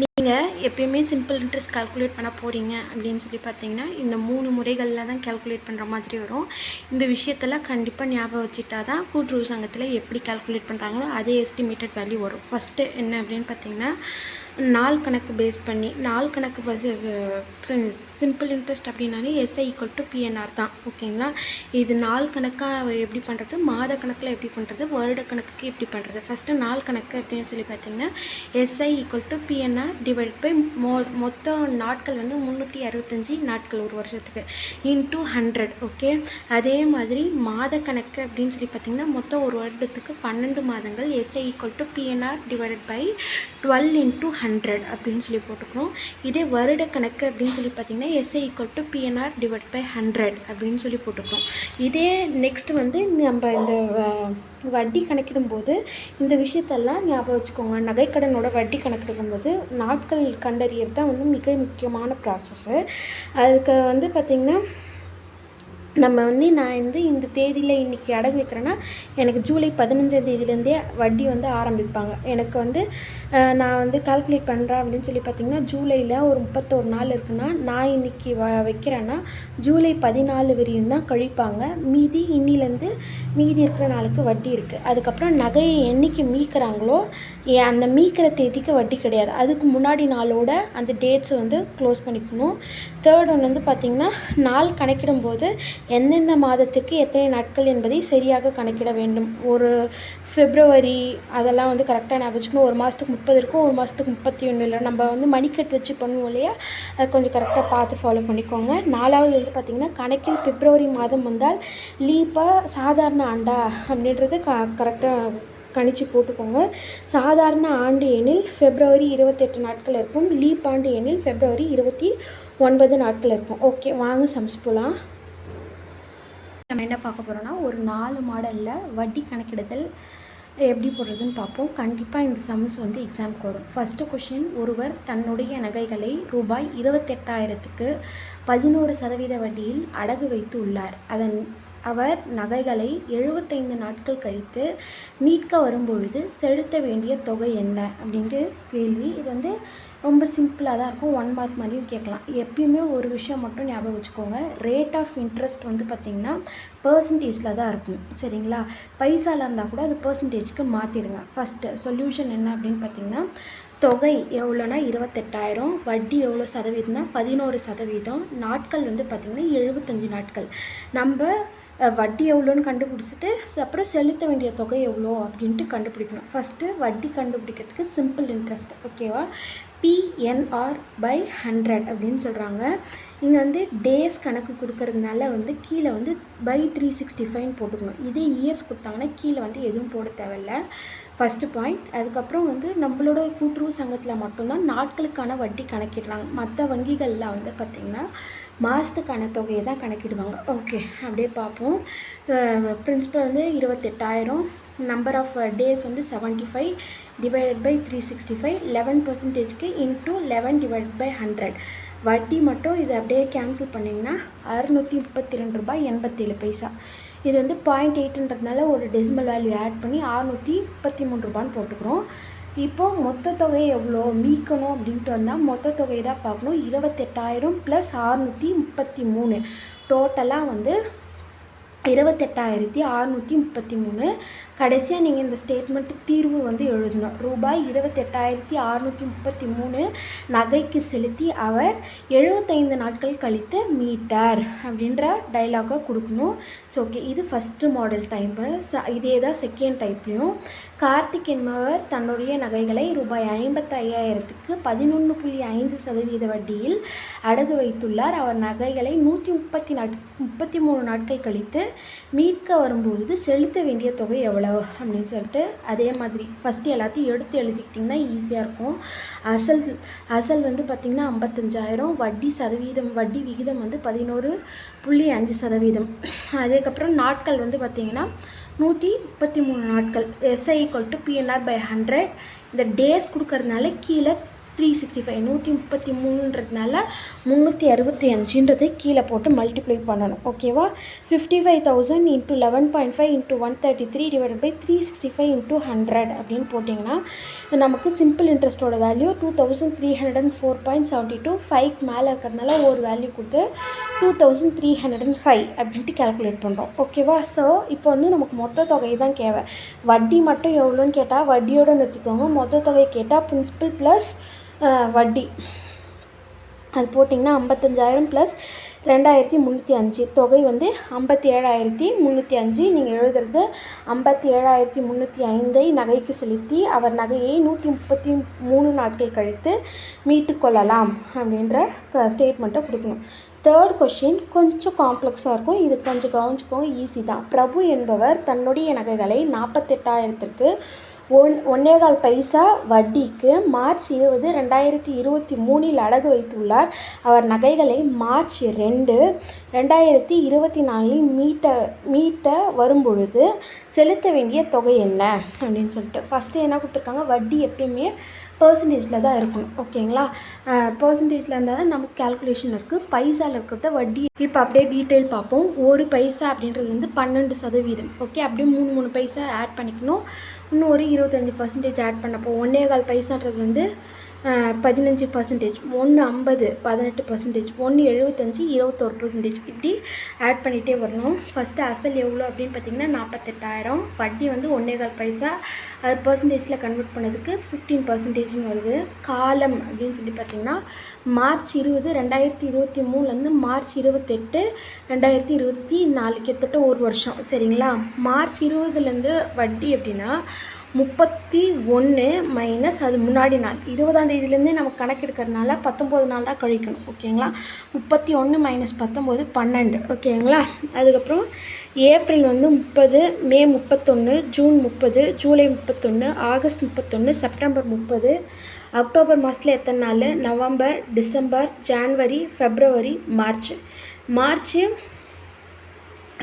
நீங்கள் எப்பயுமே simple interest calculate பண்ண போகிறீங்க அப்படின்னு சொல்லி பார்த்தீங்கன்னா இந்த மூணு முறைகளில் தான் கால்குலேட் பண்ணுற மாதிரி வரும். இந்த விஷயத்தெல்லாம் கண்டிப்பாக ஞாபகம் வச்சுட்டா தான் கூட்டுறவு சங்கத்தில் எப்படி கால்குலேட் பண்ணுறாங்களோ அதே எஸ்டிமேட்டட் வேல்யூ வரும். ஃபஸ்ட்டு என்ன அப்படின்னு பார்த்தீங்கன்னா நாள் கணக்கு பேஸ் பண்ணி நாள் கணக்கு பஸ் சிம்பிள் இன்ட்ரெஸ்ட் அப்படின்னாலே எஸ்ஐ ஈக்குவல் டு பிஎன்ஆர் தான் ஓகேங்களா? இது நாள் கணக்காக எப்படி பண்ணுறது மாத கணக்கில் எப்படி பண்ணுறது வருட கணக்குக்கு எப்படி பண்ணுறது ஃபஸ்ட்டு நாள் கணக்கு அப்படின்னு சொல்லி பார்த்தீங்கன்னா SI equal to PNR divide by மொ மொத்த நாட்கள் வந்து முந்நூற்றி அறுபத்தஞ்சி நாட்கள் ஒரு வருஷத்துக்கு இன்டூ ஹண்ட்ரட் ஓகே அதே மாதிரி மாத கணக்கு அப்படின்னு சொல்லி பார்த்தீங்கன்னா மொத்தம் ஒரு வருடத்துக்கு பன்னெண்டு மாதங்கள் SI equal to PNR divided by twelve into hundred hundred அப்படின்னு சொல்லி போட்டுக்கிறோம் இதே வருட கணக்கு அப்படின்னு சொல்லி பார்த்தீங்கன்னா SI equal to PNR divide by hundred அப்படின்னு சொல்லி போட்டுக்கிறோம் இதே நெக்ஸ்ட் வந்து நம்ம இந்த வட்டி கணக்கிடும்போது இந்த விஷயத்தெல்லாம் ஞாபகம் வச்சுக்கோங்க. நகைக்கடனோட வட்டி கணக்கிடும்போது நாட்கள் கண்டறியது தான் வந்து மிக முக்கியமான ப்ராசஸ்ஸு அதுக்கு வந்து பார்த்திங்கன்னா நம்ம வந்து நான் வந்து இந்த தேதியில் இன்றைக்கி அடகு வைக்கிறேன்னா எனக்கு ஜூலை பதினஞ்சாம் தேதியிலேருந்தே வட்டி வந்து ஆரம்பிப்பாங்க. எனக்கு வந்து நான் வந்து கால்குலேட் பண்ணுறேன் அப்படின்னு சொல்லி பார்த்தீங்கன்னா ஜூலையில் ஒரு முப்பத்தோரு நாள் இருக்குன்னா நான் இன்றைக்கி வ வைக்கிறேன்னா ஜூலை பதினாலு வரையும் தான் கழிப்பாங்க. மீதி இன்னிலேருந்து மீதி இருக்கிற நாளுக்கு வட்டி இருக்குது அதுக்கப்புறம் நகையை என்னைக்கு மீக்கிறாங்களோ ஏ- அந்த மீக்கிற தேதிக்கு வட்டி கிடையாது. அதுக்கு முன்னாடி நாளோட அந்த டேட்ஸை வந்து க்ளோஸ் பண்ணிக்கணும். தேர்ட் ஒன் வந்து பார்த்திங்கன்னா நாள் கணக்கிடும்போது எந்தெந்த மாதத்திற்கு எத்தனை நாட்கள் என்பதை சரியாக கணக்கிட வேண்டும். ஒரு ஃபிப்ரவரி அதெல்லாம் வந்து கரெக்டாக ஞாபகம் வச்சுக்கணும். ஒரு மாதத்துக்கு முப்பது இருக்கும் ஒரு மாதத்துக்கு முப்பத்தி ஒன்று இல்லை. நம்ம வந்து மணிக்கட்டு வச்சு பண்ணுவோம் இல்லையா? அதை கொஞ்சம் கரெக்டாக பார்த்து ஃபாலோ பண்ணிக்கோங்க. நாலாவது வந்து பார்த்திங்கன்னா கணக்கில் பிப்ரவரி மாதம் வந்தால் லீப்பாக சாதாரண ஆண்டா அப்படின்றது க கரெக்டாக கணிச்சு போட்டுக்கோங்க. சாதாரண ஆண்டு எனில் ஃபெப்ரவரி இருபத்தெட்டு நாட்கள் இருக்கும். லீப் ஆண்டு எனில் ஃபெப்ரவரி இருபத்தி ஒன்பது நாட்கள் இருக்கும். ஓகே வாங்க சம்ஸ் போகலாம் நம்ம என்ன பார்க்க போகிறோம்னா ஒரு நாலு மாடலில் வட்டி கணக்கிடுதல் எப்படி போடுறதுன்னு பார்ப்போம். கண்டிப்பாக இந்த சம்ஸ் வந்து எக்ஸாமுக்கு வரும். ஃபஸ்ட்டு கொஷின் ஒருவர் தன்னுடைய நகைகளை ரூபாய் இருபத்தெட்டாயிரத்துக்கு பதினோரு சதவீத வட்டியில் அடகு வைத்து உள்ளார். அதன் அவர் நகைகளை எழுபத்தைந்து நாட்கள் கழித்து மீட்க வரும்பொழுது செலுத்த வேண்டிய தொகை என்ன? அப்படின்ட்டு கேள்வி. இது வந்து ரொம்ப சிம்பிளாக தான் இருக்கும். ஒன் மார்க் மாதிரியும் கேட்கலாம். எப்பயுமே ஒரு விஷயம் மட்டும் ஞாபகம் வச்சுக்கோங்க. ரேட் ஆஃப் இன்ட்ரெஸ்ட் வந்து பார்த்திங்கன்னா பர்சன்டேஜில் தான் இருக்கும். சரிங்களா? பைசாவில் இருந்தால் கூட அது பர்சன்டேஜ்க்கு மாற்றிடுங்க ஃபஸ்ட்டு சொல்யூஷன் என்ன அப்படின்னு பார்த்தீங்கன்னா தொகை எவ்வளோனா இருபத்தெட்டாயிரம். வட்டி எவ்வளோ சதவீதம்னா பதினோரு சதவீதம். நாட்கள் வந்து பார்த்திங்கன்னா எழுபத்தஞ்சு நாட்கள். நம்ம வட்டி எவ்வளோன்னு கண்டுபிடிச்சிட்டு அப்புறம் செலுத்த வேண்டிய தொகை எவ்வளோ அப்படின்ட்டு கண்டுபிடிக்கணும். ஃபஸ்ட்டு வட்டி கண்டுபிடிக்கிறதுக்கு சிம்பிள் இன்ட்ரெஸ்ட் ஓகேவா பிஎன்ஆர் பை ஹண்ட்ரட் அப்படின்னு சொல்கிறாங்க இங்கே வந்து டேஸ் கணக்கு கொடுக்கறதுனால வந்து கீழே வந்து பை த்ரீ சிக்ஸ்டி ஃபைன் போட்டுக்கணும். இதே இயர்ஸ் கொடுத்தாங்கன்னா கீழே வந்து எதுவும் போட தேவையில்ல. ஃபஸ்ட்டு பாயிண்ட் அதுக்கப்புறம் வந்து நம்மளோட கூட்டுறவு சங்கத்தில் மட்டும்தான் நாட்களுக்கான வட்டி கணக்கிடுறாங்க. மற்ற வங்கிகளில் வந்து பார்த்திங்கன்னா மாதத்துக்கான தொகையை தான் கணக்கிடுவாங்க. ஓகே அப்படியே பார்ப்போம். பிரின்ஸிபல் வந்து இருபத்தெட்டாயிரம். நம்பர் ஆஃப் டேஸ் வந்து seventy five divided by three sixty five eleven பர்சன்டேஜ்க்கு into eleven divide by hundred வட்டி மட்டும் இதை அப்படியே கேன்சல் பண்ணிங்கன்னா அறுநூற்றி முப்பத்தி ரெண்டு ரூபாய் எண்பத்தேழு பைசா. இது வந்து பாயிண்ட் எயிட்ன்றதுனால ஒரு டெசிமல் வேல்யூ ஆட் பண்ணி அறுநூற்றி முப்பத்தி மூணு ரூபான்னு போட்டுக்கிறோம். இப்போது மொத்த தொகை எவ்வளோ மீட்கணும் அப்படின்ட்டு வந்தால் மொத்த தொகை தான் பார்க்கணும். இருபத்தெட்டாயிரம் ப்ளஸ் அறுநூற்றி முப்பத்தி மூணு. டோட்டலாக வந்து இருபத்தெட்டாயிரத்தி அறநூற்றி முப்பத்தி மூணு. கடைசியாக நீங்கள் இந்த ஸ்டேட்மெண்ட்டுக்கு தீர்வு வந்து எழுதணும். ரூபாய் இருபத்தெட்டாயிரத்தி அறுநூற்றி முப்பத்தி மூணு நகைக்கு செலுத்தி அவர் எழுபத்தைந்து நாட்கள் கழித்து மீட்டார் அப்படின்ற டைலாகை கொடுக்கணும். ஸோ ஓகே இது ஃபஸ்ட்டு மாடல் டைப்பு ச இதே தான் செகண்ட் டைப்லையும் கார்த்திக் என்பவர் தன்னுடைய நகைகளை ரூபாய் ஐம்பத்தையாயிரத்துக்கு பதினொன்று புள்ளி ஐந்து சதவீத வட்டியில் அடகு வைத்துள்ளார். அவர் நகைகளை நூற்றி முப்பத்தி நாட் முப்பத்தி மூணு நாட்கள் கழித்து மீட்க வரும்போது செலுத்த வேண்டிய தொகை எவ்வளவு? அப்படின்னு சொல்லிட்டு அதே மாதிரி ஃபஸ்ட்டு எல்லாத்தையும் எடுத்து எழுதிக்கிட்டிங்கன்னா ஈஸியாக இருக்கும். அசல் அசல் வந்து பார்த்திங்கன்னா ஐம்பத்தஞ்சாயிரம் வட்டி சதவீதம் வட்டி விகிதம் வந்து பதினோரு புள்ளி அஞ்சு சதவீதம். அதுக்கப்புறம் நாட்கள் வந்து பார்த்திங்கன்னா நூற்றி முப்பத்தி மூணு நாட்கள். SI equal to PNR by hundred இந்த டேஸ் கொடுக்கறதுனால கீழே த்ரீ சிக்ஸ்டி ஃபைவ் நூற்றி முப்பத்தி மூணுன்றதுனால முந்நூற்றி அறுபத்தி அஞ்சுன்றது கீழே போட்டு மல்டிப்ளை பண்ணணும். ஓகேவா fifty five thousand into eleven point five into one thirty three divide by three sixty five into hundred அப்படின்னு போட்டிங்கன்னா நமக்கு simple இன்ட்ரெஸ்ட்டோட value two thousand three hundred and four point seventy two five மேலே இருக்கிறதுனால ஒரு value கொடுத்து two thousand three hundred and five அப்படின்ட்டு calculate பண்ணுறோம் ஓகேவா ஸோ இப்போ வந்து நமக்கு மொத்த தொகை தான் தேவை. வட்டி மட்டும் எவ்வளோன்னு கேட்டால் வட்டியோடு நிறுத்திக்கோங்க. மொத்த தொகையை கேட்டால் பிரின்சிபல் ப்ளஸ் வட்டி. அது போட்டிங்கன்னா ஐம்பத்தஞ்சாயிரம் ப்ளஸ் ரெண்டாயிரத்தி முந்நூற்றி அஞ்சு. தொகை வந்து ஐம்பத்தி ஏழாயிரத்தி முந்நூற்றி அஞ்சு. நீங்கள் எழுதுறது ஐம்பத்தி ஏழாயிரத்தி முந்நூற்றி ஐந்தை நகைக்கு செலுத்தி அவர் நகையை நூற்றி முப்பத்தி மூணு நாட்கள் கழித்து மீட்டு கொள்ளலாம் அப்படின்ற ஸ்டேட்மெண்ட்டை கொடுக்கணும். தேர்ட் கொஷின் கொஞ்சம் காம்ப்ளெக்ஸாக இருக்கும். இது கொஞ்சம் கவனிச்சுக்கோங்க ஈஸி தான். பிரபு என்பவர் தன்னுடைய நகைகளை நாற்பத்தெட்டாயிரத்திற்கு ஒன் ஒன்னேகால் பைசா வட்டிக்கு மார்ச் இருபது ரெண்டாயிரத்தி இருபத்தி மூணில் அடகு வைத்துள்ளார். அவர் நகைகளை மார்ச் ரெண்டு ரெண்டாயிரத்தி இருபத்தி நாலில் மீட்ட மீட்ட வரும்பொழுது செலுத்த வேண்டிய தொகை என்ன? அப்படின்னு சொல்லிட்டு ஃபஸ்ட்டு என்ன கொடுத்துருக்காங்க? வட்டி எப்பயுமே பர்சன்டேஜில் தான் இருக்கணும் ஓகேங்களா பர்சன்டேஜில் இருந்தால் தான் நமக்கு கேல்குலேஷன் இருக்குது பைசாவில் இருக்கிறத வட்டி இப்போ அப்படியே டீட்டெயில் பார்ப்போம். ஒரு பைசா அப்படின்றது வந்து பன்னெண்டு சதவீதம் ஓகே அப்படியே மூணு மூணு பைசா ஆட் பண்ணிக்கணும். இன்னும் ஒரு இருபத்தஞ்சி பர்சன்டேஜ் ஆட் பண்ணப்போ ஒன்றே கால் பைசான்றது வந்து பதினஞ்சு பர்சன்டேஜ் ஒன்று ஐம்பது பதினெட்டு பர்சன்டேஜ் ஒன்று எழுபத்தஞ்சி இருபத்தோரு பர்சன்டேஜ் இப்படி ஆட் பண்ணிகிட்டே வரணும். ஃபஸ்ட்டு அசல் எவ்வளோ அப்படின்னு பார்த்தீங்கன்னா நாற்பத்தெட்டாயிரம் வட்டி வந்து ஒன்றே கால் பைசா. அது பர்சன்டேஜில் கன்வெர்ட் பண்ணதுக்கு ஃபிஃப்டீன் பர்சன்டேஜ்னு வருது. காலம் அப்படின்னு சொல்லி பார்த்தீங்கன்னா மார்ச் இருபது ரெண்டாயிரத்தி இருபத்தி மூணுலேருந்து மார்ச் இருபத்தெட்டு ரெண்டாயிரத்தி இருபத்தி நாலு கிட்டத்தட்ட ஒரு வருஷம். சரிங்களா? மார்ச் இருபதுலேருந்து வட்டி எப்படின்னா முப்பத்தி ஒன்று மைனஸ் அது முன்னாடி நாள். இருபதாம் தேதியிலேருந்து நம்ம கணக்கெடுக்கிறதுனால பத்தொம்போது நாள் தான் கழிக்கணும். ஓகேங்களா? முப்பத்தி ஒன்று மைனஸ் பத்தொம்போது பன்னெண்டு. ஓகேங்களா? அதுக்கப்புறம் ஏப்ரல் வந்து முப்பது மே முப்பத்தொன்று ஜூன் முப்பது ஜூலை முப்பத்தொன்று ஆகஸ்ட் முப்பத்தொன்று செப்டம்பர் முப்பது அக்டோபர் மாதத்தில் எத்தனை நாள்? November December January February March. March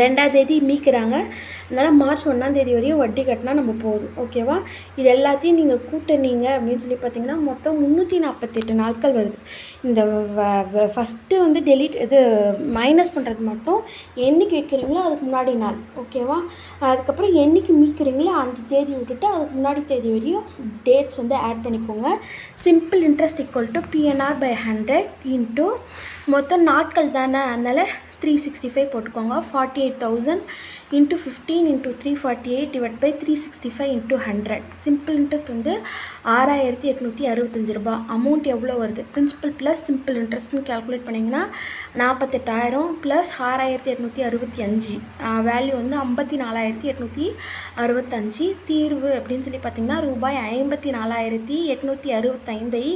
ரெண்டாம் தேதி மீட்கிறாங்க அதனால் மார்ச் ஒன்றாந்தேதி வரையும் வட்டி கட்டினா நம்ம போதும். ஓகேவா இது எல்லாத்தையும் நீங்கள் கூட்டினீங்க அப்படின்னு சொல்லி பார்த்தீங்கன்னா மொத்தம் முந்நூற்றி நாற்பத்தெட்டு நாட்கள் வருது. இந்த ஃபஸ்ட்டு வந்து டெலிட் இது மைனஸ் பண்ணுறது மட்டும் என்றைக்கு வைக்கிறீங்களோ அதுக்கு முன்னாடி நாள். ஓகேவா அதுக்கப்புறம் என்றைக்கு மீக்கிறீங்களோ அந்த தேதி விட்டுட்டு அதுக்கு முன்னாடி தேதி வரையும் டேட்ஸ் வந்து ஆட் பண்ணிக்கோங்க. Simple interest equal to PNR by hundred into மொத்தம் நாட்கள் தானே? அதனால் த்ரீ சிக்ஸ்டி ஃபைவ் போட்டுக்கோங்க. Forty eight thousand into fifteen into three forty eight divide by three sixty five into hundred simple interest வந்து ஆறாயிரத்தி எட்நூற்றி அறுபத்தஞ்சு ரூபா. அமௌண்ட் எவ்வளோ வருது? பிரின்சிபல் ப்ளஸ் சிம்பிள் இன்ட்ரெஸ்ட்னு கேல்குலேட் பண்ணிங்கன்னா நாற்பத்தெட்டாயிரம் ப்ளஸ் ஆறாயிரத்தி எட்நூற்றி அறுபத்தி அஞ்சு. வேல்யூ வந்து ஐம்பத்தி நாலாயிரத்தி எட்நூற்றி அறுபத்தஞ்சு. தீர்வு அப்படின்னு சொல்லி பார்த்திங்கன்னா ரூபாய் ஐம்பத்தி நாலாயிரத்தி எட்நூற்றி அறுபத்தைந்தை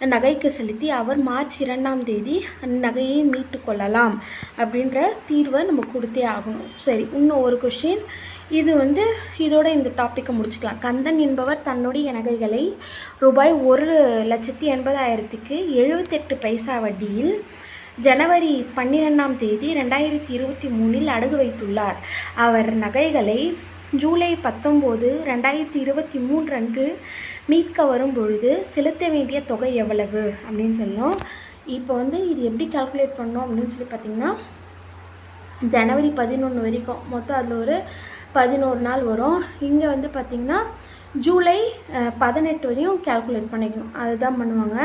நகைக்கு செலுத்தி அவர் மார்ச் இரண்டாம் தேதி நகையை மீட்டு கொள்ளலாம் அப்படின்ற தீர்வை நம்ம கொடுத்தே ஆகணும். சரி இன்னும் ஒரு கொஷின் இது வந்து இதோட இந்த டாப்பிக்கை முடிச்சுக்கலாம். கந்தன் என்பவர் தன்னுடைய நகைகளை ரூபாய் ஒரு லட்சத்தி எண்பதாயிரத்துக்கு எழுபத்தெட்டு பைசா வட்டியில் ஜனவரி பன்னிரெண்டாம் தேதி ரெண்டாயிரத்தி இருபத்தி மூணில் அடகு வைத்துள்ளார். அவர் நகைகளை ஜூலை பத்தொம்போது ரெண்டாயிரத்தி இருபத்தி மூன்று அன்று மீட்க வரும் பொழுது செலுத்த வேண்டிய தொகை எவ்வளவு அப்படின்னு சொல்லணும் இப்போ வந்து இது எப்படி கால்குலேட் பண்ணோம் அப்படின்னு சொல்லி பார்த்திங்கன்னா ஜனவரி பதினொன்று வரைக்கும் மொத்தம் அதில் ஒரு பதினோரு நாள் வரும். இங்கே வந்து பார்த்திங்கன்னா ஜூலை பதினெட்டு வரையும் கால்குலேட் பண்ணிக்கணும். அதுதான் பண்ணுவாங்க.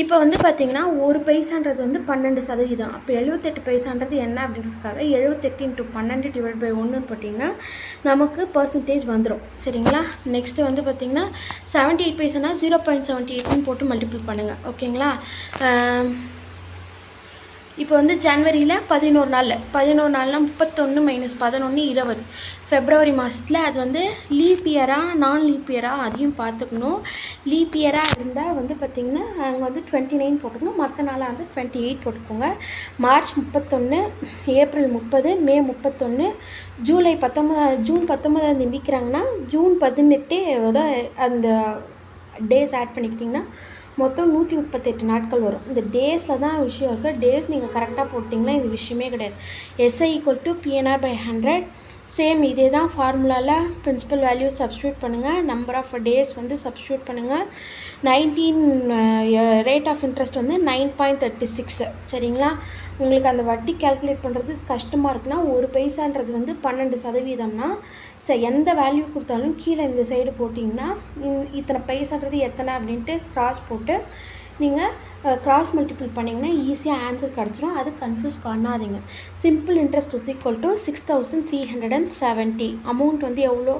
இப்போ வந்து பார்த்திங்கன்னா ஒரு பைசான்றது வந்து பன்னெண்டு சதவீதம். அப்போ எழுபத்தெட்டு பைசான்றது என்ன அப்படின்றதுக்காக எழுபத்தெட்டு இன்ட்டு பன்னெண்டு டிவைட் பை ஒன்றுன்னு போட்டிங்கன்னா நமக்கு பர்சன்டேஜ் வந்துடும் சரிங்களா? நெக்ஸ்ட்டு வந்து பார்த்திங்கன்னா செவன்ட்டி எயிட் பைசானா ஜீரோ பாயிண்ட் செவன்ட்டி எயிட்னு போட்டு மல்டிபிள் பண்ணுங்கள் ஓகேங்களா இப்போ வந்து ஜனவரியில் பதினோரு நாள் பதினோரு நாள்னால் முப்பத்தொன்று மைனஸ் பதினொன்று இருபது. ஃபெப்ரவரி மாதத்தில் அது வந்து லீப் இயராக நான் லீப் இயராக அதையும் பார்த்துக்கணும். லீப் இயராக இருந்தால் வந்து பார்த்திங்கன்னா அங்கே வந்து டுவெண்ட்டி நைன் போட்டுக்கணும். மற்ற நாளாக வந்து டுவெண்ட்டி எயிட் போட்டுக்கோங்க. மார்ச் முப்பத்தொன்று ஏப்ரல் முப்பது மே முப்பத்தொன்று ஜூலை பத்தொம்பது ஜூன் பத்தொம்பதாம் தேதி விற்கிறாங்கன்னா ஜூன் பதினெட்டோட அந்த டேஸ் ஆட் பண்ணிக்கிட்டிங்கன்னா மொத்தம் நூற்றி முப்பத்தெட்டு நாட்கள் வரும். இந்த டேஸில் தான் விஷயம் இருக்குது டேஸ் நீங்கள் கரெக்டாக போட்டிங்கன்னா இது விஷயமே கிடையாது. SI equal to PNR by hundred same இதே தான் ஃபார்முலாவில் பிரின்சிபல் வேல்யூ சப்ஸ்டியூட் பண்ணுங்கள் நம்பர் ஆஃப் டேஸ் வந்து சப்ஸ்டியூட் பண்ணுங்கள் நைன்டீன் ரேட் ஆஃப் இன்ட்ரெஸ்ட் வந்து நைன் பாயிண்ட் தேர்ட்டி சிக்ஸு சரிங்களா? உங்களுக்கு அந்த வட்டி கால்குலேட் பண்ணுறது கஷ்டமாக இருக்குன்னா ஒரு பைசான்றது வந்து பன்னெண்டு சதவீதம்னா ச எந்த வேல்யூ கொடுத்தாலும் கீழே இந்த சைடு போட்டிங்கன்னா இந்- இத்தனை பைசான்றது எத்தனை அப்படின்ட்டு கிராஸ் போட்டு நீங்கள் க்ராஸ் மல்டிபிள் பண்ணிங்கன்னா ஈஸியாக ஆன்சர் கிடச்சிரும். அது கன்ஃபியூஸ் பண்ணாதீங்க. Simple interest is equal to six thousand three hundred and seventy amount வந்து எவ்வளோ?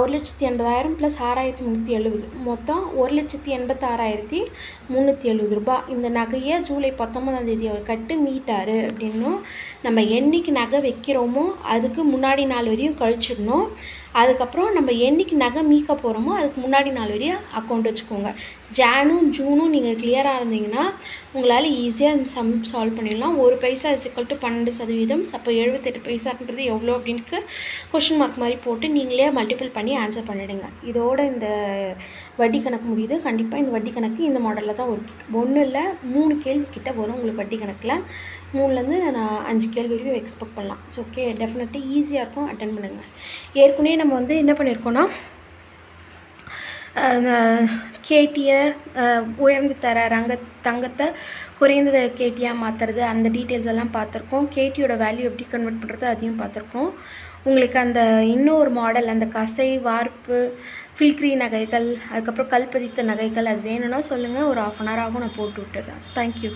ஒரு லட்சத்தி எண்பதாயிரம் ப்ளஸ் ஆறாயிரத்தி முந்நூற்றி எழுபது மொத்தம் ஒரு லட்சத்தி எண்பத்தாறாயிரத்தி முந்நூற்றி எழுபது ரூபாய் இந்த நகையை ஜூலை பத்தொன்பதாம் தேதி அவர் கட்டு மீட்டார் அப்படின்னும் நம்ம என்னைக்கு நகை வைக்கிறோமோ அதுக்கு முன்னாடி நாள் வரையும் கழிச்சிடணும். அதுக்கப்புறம் நம்ம என்னைக்கு நகை மீட்க போகிறோமோ அதுக்கு முன்னாடி நாள் வரையும் அக்கௌண்ட் வச்சுக்கோங்க. ஜானும் ஜூனும் நீங்கள் கிளியராக இருந்தீங்கன்னா உங்களால் ஈஸியாக அந்த சம் சால்வ் பண்ணிடலாம். ஒரு பைசா இசிக்கல் டு பன்னெண்டு சதவீதம். அப்போ எழுபத்தெட்டு பைசான்றது எவ்வளோ அப்படின்ட்டு கொஷின் மார்க் மாதிரி போட்டு நீங்களே மல்டிபிள் பண்ணி ஆன்சர் பண்ணிவிடுங்க இதோட இந்த வட்டி கணக்கு முடியுது. கண்டிப்பாக இந்த வட்டி கணக்கு இந்த மாடலில் தான் ஒரு ஒன்றும் இல்லை மூணு கேள்வி கிட்ட வரும் உங்களுக்கு வட்டி கணக்கில். மூணுலேருந்து நான் அஞ்சு கேள்வி வரைக்கும் எக்ஸ்பெக்ட் பண்ணலாம். ஸோ ஓகே டெஃபினட்டாக ஈஸியாக இருக்கும். அட்டன் பண்ணுங்கள் ஏற்கனவே நம்ம வந்து என்ன பண்ணியிருக்கோன்னா கேட்டியை உயர்ந்து தர ரங்க தங்கத்தை குறைந்த கேட்டியாக மாற்றுறது அந்த டீட்டெயில்ஸ் எல்லாம் பார்த்துருக்கோம். கேட்டியோட வேல்யூ எப்படி கன்வெர்ட் பண்ணுறது அதையும் பார்த்துருக்கோம். உங்களுக்கு அந்த இன்னொரு மாடல் அந்த கசை வார்ப்பு ஃபில்க்ரி நகைகள் அதுக்கப்புறம் கல்பதித்த நகைகள் அது வேணும்னா சொல்லுங்கள் ஒரு ஆஃப் அன் ஹவர் ஆகும் நான் போட்டு விட்டுறேன். தேங்க்யூ